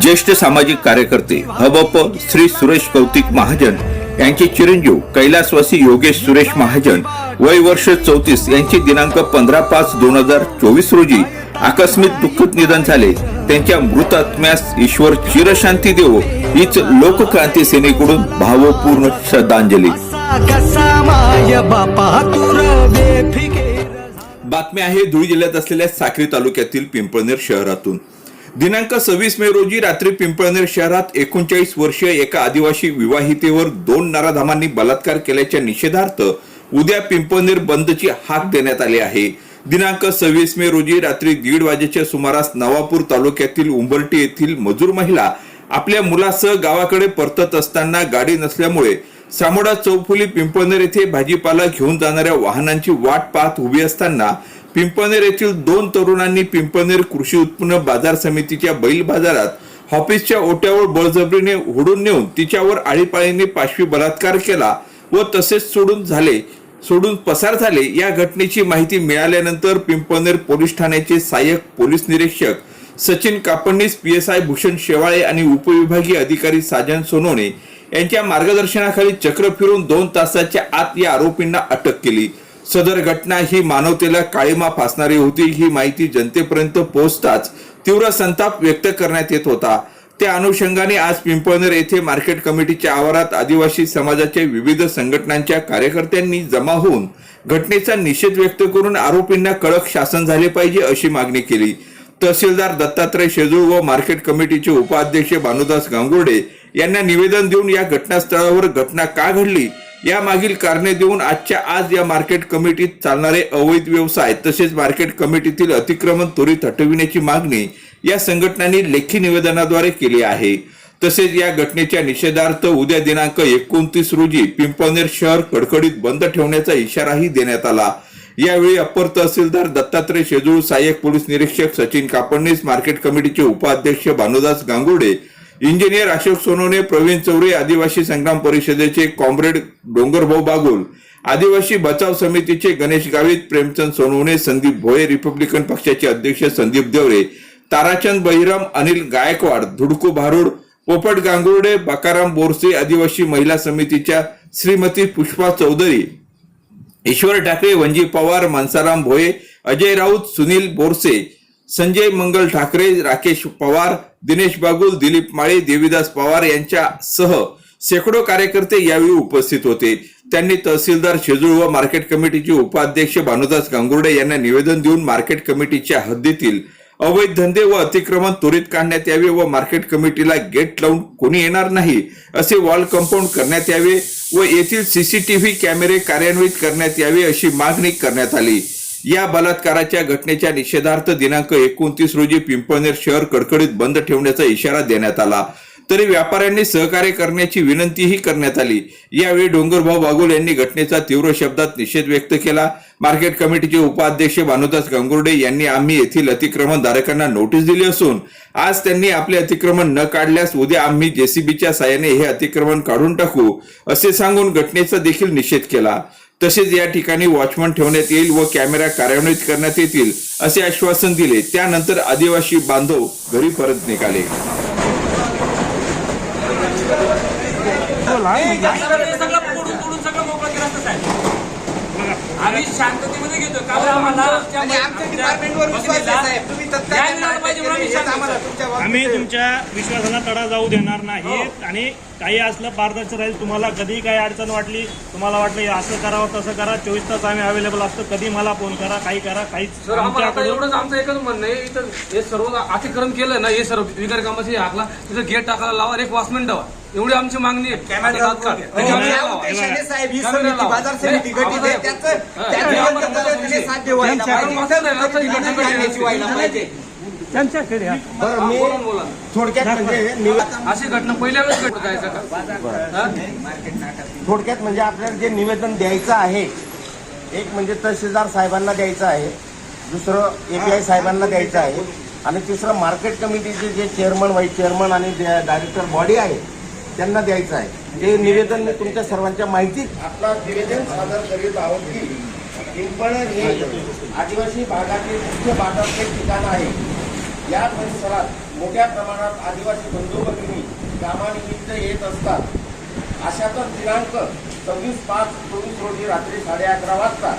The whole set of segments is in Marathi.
ज्येष्ठ सामाजिक कार्यकर्ते हबप श्री सुरेश कौतिक महाजन यांचे चिरंजीव कैलासवासी योगेश सुरेश महाजन वय वर्ष चौतीस यांचे दिनांक पंधरा पाच दोन हजार चोवीस रोजी आकस्मिक दुःखद निधन झाले. त्यांच्या मृत आत्म्यास ईश्वर चिरशांती देवो हीच लोकक्रांती सेनेकडून भावपूर्ण श्रद्धांजली. बातमी आहे धुळे जिल्ह्यात असलेल्या साक्री तालुक्यातील पिंपळनेर शहरातून. दिनांक सव्वीस मे रोजी रात्री पिंपळनेर शहरात एकोणचाळीस वर्षीय एका आदिवासी विवाहितेवर दोन नराधामांनी बलात्कार केल्याच्या निषेधार्थ उद्या पिंपळनेर बंदची हाक देण्यात आली आहे. दिनांक सव्वीस मे रोजी रात्री दीड वाजेच्या सुमारास नवापूर तालुक्यातील उंबरटी येथील मजूर महिला आपल्या मुलासह गावाकडे परतत असताना गाडी नसल्यामुळे सामोडा चौफुली पिंपळनेर येथे भाजीपाला घेऊन जाणाऱ्या वाहनांची वाट पाहत उभी असताना पिंपळनेर येथील दोन तरुणांनी पिंपळनेर कृषी उत्पन्न बाजार समितीच्या बैल बाजारात ऑफिसच्या ओट्यावर बळजबरीने हुडून नेऊन तिच्यावर आळीपाळीने पाशवी बलात्कार केला व तसेच सोडून झाले सोडून पसार झाले या घटनेची माहिती मिळाल्यानंतर पिंपळनेर पोलीस ठाण्याचे सहाय्यक पोलीस निरीक्षक Sachin Kapadnis P S I Bhushan Shewale आणि उपविभागीय अधिकारी साजन सोनवणे यांच्या मार्गदर्शनाखाली चक्र फिरून दोन तासाच्या आत या आरोपींना अटक केली. सदर घटना ही मानवतेला काळीमा फासणारी होती ही माहिती जनतेपर्यंत पोहोचताच तीव्र संताप व्यक्त करण्यात येत होता. त्या अनुषंगाने आज पिंपळनेर येथे मार्केट कमिटीच्या आवारात आदिवासी समाजाच्या विविध संघटनांच्या कार्यकर्त्यांनी जमा होऊन घटनेचा निषेध व्यक्त करून आरोपींना कडक शासन झाले पाहिजे अशी मागणी केली. तहसीलदार दत्तात्रय शेजूळ व मार्केट कमिटीचे उपाध्यक्ष भानुदास गांगुर्डे यांना निवेदन देऊन या घटनास्थळावर घटना का घडली? या मागील कारणे देऊन आजच्या आज या मार्केट कमिटीत चालणारे अवैध व्यवसाय तसेच मार्केट कमिटीतील अतिक्रमण त्वरित हटविण्याची मागणी या संघटनांनी लेखी निवेदनाद्वारे केली आहे. तसेच या घटनेच्या निषेधार्थ उद्या दिनांक एकोणतीस रोजी पिंपळनेर शहर कडकडीत बंद ठेवण्याचा इशाराही देण्यात आला. यावेळी अप्पर तहसीलदार दत्तात्रय शेजूळ सहाय्यक पोलीस निरीक्षक सचिन कापडणीस मार्केट कमिटीचे उपाध्यक्ष भानुदास गांगुडे इंजिनियर अशोक सोनोने प्रवीण चौरे आदिवासी संग्राम परिषदेचे कॉम्रेड डोंगरभाऊ बागुल आदिवासी बचाव समितीचे गणेश गावित प्रेमचंद सोनवणे संदीप भोये रिपब्लिकन पक्षाचे अध्यक्ष संदीप देवरे ताराचंद बहिराम अनिल गायकवाड धुडकू भारूड पोपट गांगुर्डे बकाराम बोरसे आदिवासी महिला समितीच्या श्रीमती पुष्पा चौधरी ईश्वर ठाकरे वंजी पवार मनसाराम भोये अजय राऊत सुनील बोरसे संजय मंगल ठाकरे राकेश पवार दिनेश बागुल दिलीप माळे देवीदास पवार यांच्यासह शेकडो कार्यकर्ते यावेळी उपस्थित होते. त्यांनी तहसीलदार शेजूळ व मार्केट कमिटीचे उपाध्यक्ष भानुदास गांगुर्डे यांना निवेदन देऊन मार्केट कमिटीच्या हद्दीतील अवैध धंदे व अतिक्रमण त्वरित काढण्यात यावे व मार्केट कमिटीला गेट लावून कोणी येणार नाही असे वॉल कंपाऊंड करण्यात यावे व येथील सीसीटीव्ही कॅमेरे कार्यान्वित करण्यात यावे अशी मागणी करण्यात आली. या बलात्काराच्या घटनेच्या निषेधार्थ दिनांक एकोणतीस रोजी पिंपळनेर शहर कडकडीत बंद ठेवण्याचा इशारा देण्यात आला. तरी व्यापाऱ्यांनी सहकार्य करण्याची विनंतीही करण्यात आली. यावेळी डोंगरभाऊ बागुल यांनी घटनेचा तीव्र शब्दात निषेध व्यक्त केला. मार्केट कमिटीचे उपाध्यक्ष भानुदास गंगुर्डे यांनी आम्ही येथील अतिक्रमण धारकांना नोटीस दिली असून आज त्यांनी आपले अतिक्रमण न काढल्यास उद्या आम्ही जेसीबीच्या साह्याने हे अतिक्रमण काढून टाकू असे सांगून घटनेचा देखील निषेध केला. तसेच या ठिकाणी वॉचमन ठेवण्यात येईल व कॅमेरा कार्यान्वित करण्यात येतील असे आश्वासन दिले. त्यानंतर आदिवासी बांधव घरी परत निघाले हे सगळं फोडून तोडून सगळं मोकळं केलं असतं साहेब आम्ही शांततेमध्ये घेतो का बरं आम्हाला आमच्या डिपार्टमेंटवर विश्वास आहे साहेब. तुम्ही तत्काळ न्याय मिळाला कारवाई पाहिजे म्हणून आम्ही शांत आम्हाला. तुमच्या आम्ही बाबतीत- तुमच्या विश्वासाला तडा जाऊ देणार नाहीत आणि काही असलं पारदर्शक राहील तुम्हाला कधी काही अडचण वाटली तुम्हाला वाटलं हे असं करावं तसं करा चोवीस तास आम्ही अवेलेबल असतो कधी मला फोन करा काही करा काहीच सर आम्हाला आता आमच्याकडून एवढंच आमचं एकच म्हणणं आहे इथं हे सर्व अतिक्रमण केलं ना हे सर्व विकार कामाचे हाकला तिथं गेट टाकायला लावा आणि एक वॉचमॅन ठेवा एवढी आमची मागणी आहे तात्काळ. उद्देशाने साहेब ही कॅमेरा समिती लावा. बाजार समिती नाही, गठीत आहे आम्हाला- त्याचं. त्या नाही, आम्हाला नियोजन पद्धतीने तुमची- साध्य व्हायला पाहिजे. त्यांच्या- इतर लोकांची त्यांच्या- विनंती करण्याची व्हायला पाहिजे बरं मी बोला ना, बोला ना. थोडक्यात म्हणजे निवेदन अशी घटना पहिल्या वेळेस घडत जायचं का हा? थोडक्यात म्हणजे आपल्याला जे निवेदन द्यायचं आहे एक म्हणजे तहसीलदार साहेबांना द्यायचं आहे दुसरं एपीआय साहेबांना द्यायचं आहे आणि तिसरं मार्केट कमिटीचे जे चेअरमन व्हाईस चेअरमन आणि डायरेक्टर बॉडी आहे त्यांना द्यायचं आहे. ते निवेदन मी तुमच्या सर्वांच्या माहितीत आपला निवेदन सादर करीत आहोत की पिंपळ हे आदिवासी भागातील मुख्य बाजारपेठ ठिकाण आहे. या परिसरात मोठ्या प्रमाणात आदिवासी बंधू भगिनी कामानिमित्त येत असतात. अशातच दिनांक सव्वीस पाच चोवीस रोजी रात्री साडे अकरा वाजता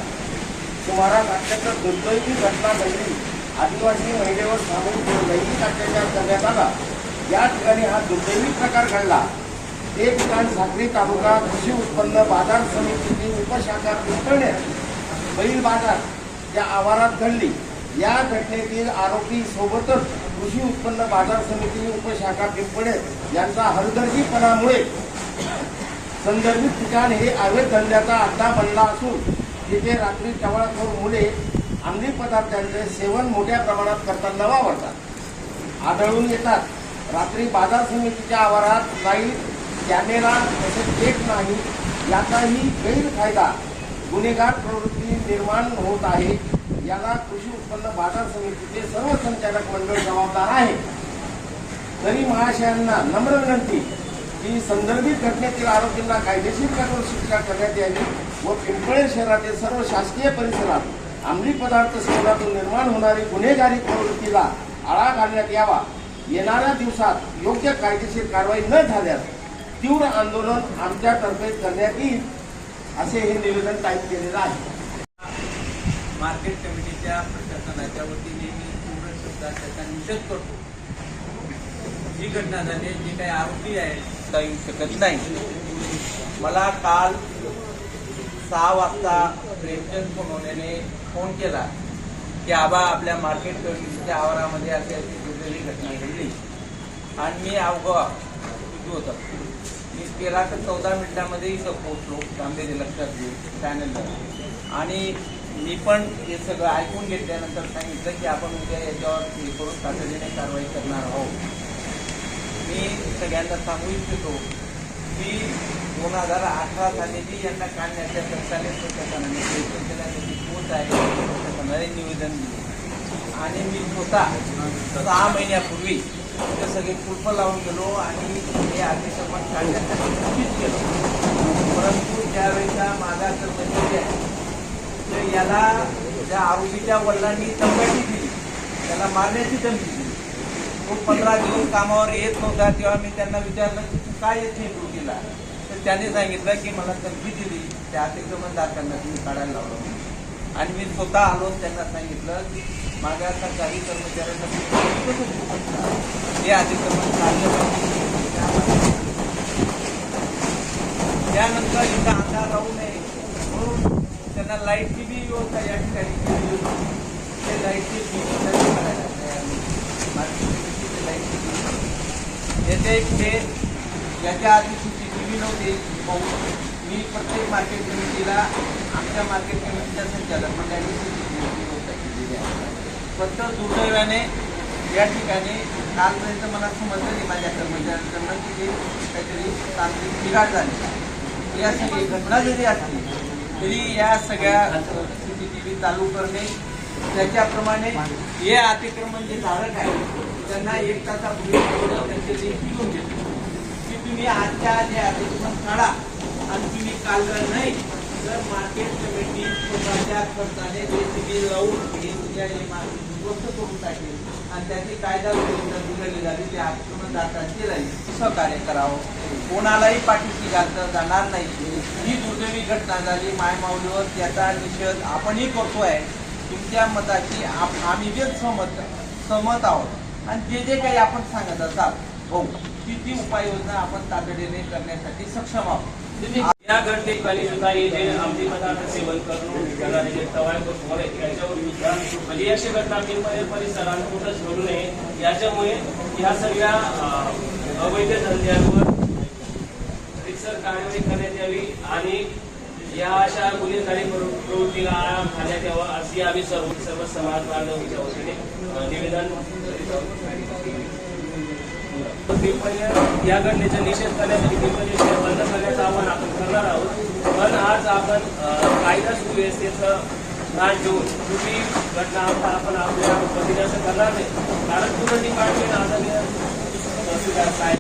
सुमारास अत्यंत दुर्दैवी घटना घडली. आदिवासी महिलेवर सामूहिक लैंगिक अत्याचार करण्यात आला. या ठिकाणी हा दुर्दैवी प्रकार घडला. एक ठिकाण साखरी तालुका कृषी उत्पन्न बाजार समितीची उपशाखा पिंपळण्यात बैल बाजार या आवारात घडली. या घटनेतील आरोपी सोबतच कृषी उत्पन्न बाजार समिती उपशाखा पिंपळे यांचा हरदर्जीपणामुळे संदर्भित ठिकाण हे अवैध धंद्याचा अड्डा बनला असून तिथे रात्री टवाळखोर मुले अंमली पदार्थांचे सेवन मोठ्या प्रमाणात करताना वावरतात. आढळून येतात. रात्री बाजार समितीच्या आवारात लाइट कॅमेरा तसेच गेट नाही याचाही गैरफायदा. गुन्हेगार प्रवृत्ती निर्माण होत आहे. याला कृषी उत्पन्न बाजार समितीचे सर्व संचालक मंडळ जबाबदार आहे. तरी महाशयांना नम्र विनंती की संदर्भित घटनेतील आरोपींना कायदेशीर करून शिक्षा करण्यात यावी व पिंपळे शहरातील सर्व शासकीय परिसरात अंमली पदार्थ सेवनातून निर्माण होणारी गुन्हेगारी प्रवृत्तीला आळा घालण्यात यावा. येणाऱ्या दिवसात योग्य कायदेशीर कारवाई न झाल्यास तीव्र आंदोलन आमच्यातर्फे करण्यात येईल असे हे निवेदन टाईप केलेलं आहे. मार्केट कमिटीच्या प्रशासनाच्या वतीने मी पूर्ण शब्दात त्याचा निषेध करतो. जी घटना झाली जी जे काही आरोपी आहेत येऊ शकत नाही. मला काल सहा वाजता प्रेमचंद सोनवण्याने फोन केला की आबा आपल्या मार्केट कमिटीच्या आवारामध्ये अशी अशी घटना घडली. आणि मी अवघा होतं. तेरा ते चौदा मिनिटामध्ये इथं पोहोचलो गांभीर्य लक्षात घेऊन चॅनलला आणि मी पण हे सगळं ऐकून घेतल्यानंतर सांगितलं की आपण उद्या याच्यावर हे करून तातडीने कारवाई करणार आहोत. मी सगळ्यांना सांगू इच्छितो की दोन हजार अठरा साली यांना काढण्याच्या सरकारने प्रशासनाने प्रयत्न केला त्याची पोच आहे प्रशासनाने निवेदन दिले. आणि मी स्वतः सहा महिन्यापूर्वी ते सगळे कुलप लावून गेलो आणि हे अग्निशमन काढण्यासाठी सूचित केलं. परंतु त्यावेळेचा माझा कर्मचारी आहे तर याला त्या आरोपीच्या वडिलांनी तंबाटी दिली. त्याला मारण्याची धमकी दिली. तो पंधरा दिवस कामावर येत नव्हता तेव्हा मी त्यांना विचारलं की तू काय येत नाही ड्युटीला तर त्याने सांगितलं की मला धमकी दिली. त्या अतिक्रमणदारांना तुम्ही काढायला लावलं. आणि मी स्वतः आलो त्यांना सांगितलं की माझ्या काही कर्मचाऱ्यांना हे अतिक्रमण काढलं पाहिजे. त्यानंतर इथं अंधार राहू नये. म्हणून त्यांना लाईटची बी व्यवस्था या ठिकाणी केली ते लाईटची बी त्यांनी लाईटची याचे एक खेळ याच्या आधी सी टीव्ही टी व्ही नव्हते. पाहून मी प्रत्येक मार्केट कमिटीला आमच्या मार्केट कमिटीच्या संचालक मंडळाने सी सी टी व्ही व्यवस्था केलेली आहे फक्त दुर्दैवाने या ठिकाणी कालपर्यंत मला समजलं नाही माझ्या कर्मचाऱ्यांकडनं की ते काहीतरी तांत्रिक बिघाड झाली. या सगळी घटना जरी असली तरी या सगळ्या सी सी टी व्ही चालू करणे त्याच्याप्रमाणे हे अतिक्रमण जे धारक आहे त्यांना एक तासापूर्वी त्यांचे लेखी घेऊन घेतले. की तुम्ही आजच्या जे अतिक्रमण काढा आणि तुम्ही काढलं नाही मार्केट कमिटी स्वतःच्या खर्चाने जे सिबी लावून हे तुझ्या मार्केट गोष्ट करून टाकेल. आणि त्याची कायदा व्यवस्था झाली ते आक्रमण दाखवायची राहील. सहकार्य करावं. कोणालाही पाठीशी घालता जाणार नाही. ही दुर्दैवी घटना झाली मायमाऊलीवर त्याचा निषेध आपणही करतोय. तुमच्या मताची आम्ही जे सहमत सहमत आहोत. आणि जे जे काही आपण सांगत असाल हो ती ती उपाययोजना आपण तातडीने करण्यासाठी सक्षम आहोत. या घटनेखाली सुद्धा हे जे अंमली पदार्थ सेवन करून करणारे जे टवाळखोर पोर आहेत याच्यावर सुद्धा म्हणजे अशी घटना पिंपळे परिसरात कुठंच घडू नये. याच्यामुळे या सगळ्या अवैध धंद्यांवर रिक्सर कारवाई करण्यात यावी आणि या अशा गुन्हेगारी प्रवृत्तीला आळा घालण्यात यावा अशी आम्ही सर्व सर्व समाज बांधवांच्या वतीने निवेदन या घटनेचा निषेध करण्यासाठी पिंपळी बंद करण्याचं आव्हान आपण करणार आहोत पण आज आपण कायदा सुव्यवस्थेचं भान घेऊन कुठली घटना आपण आपल्या पद्धतीने असं करणार नाही कारण पूर्ण डिपार्टमेंट आदरणीय तहसीलदार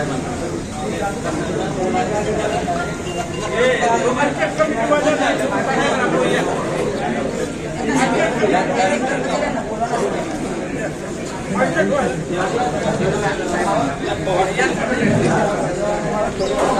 साहेब कुटुंबात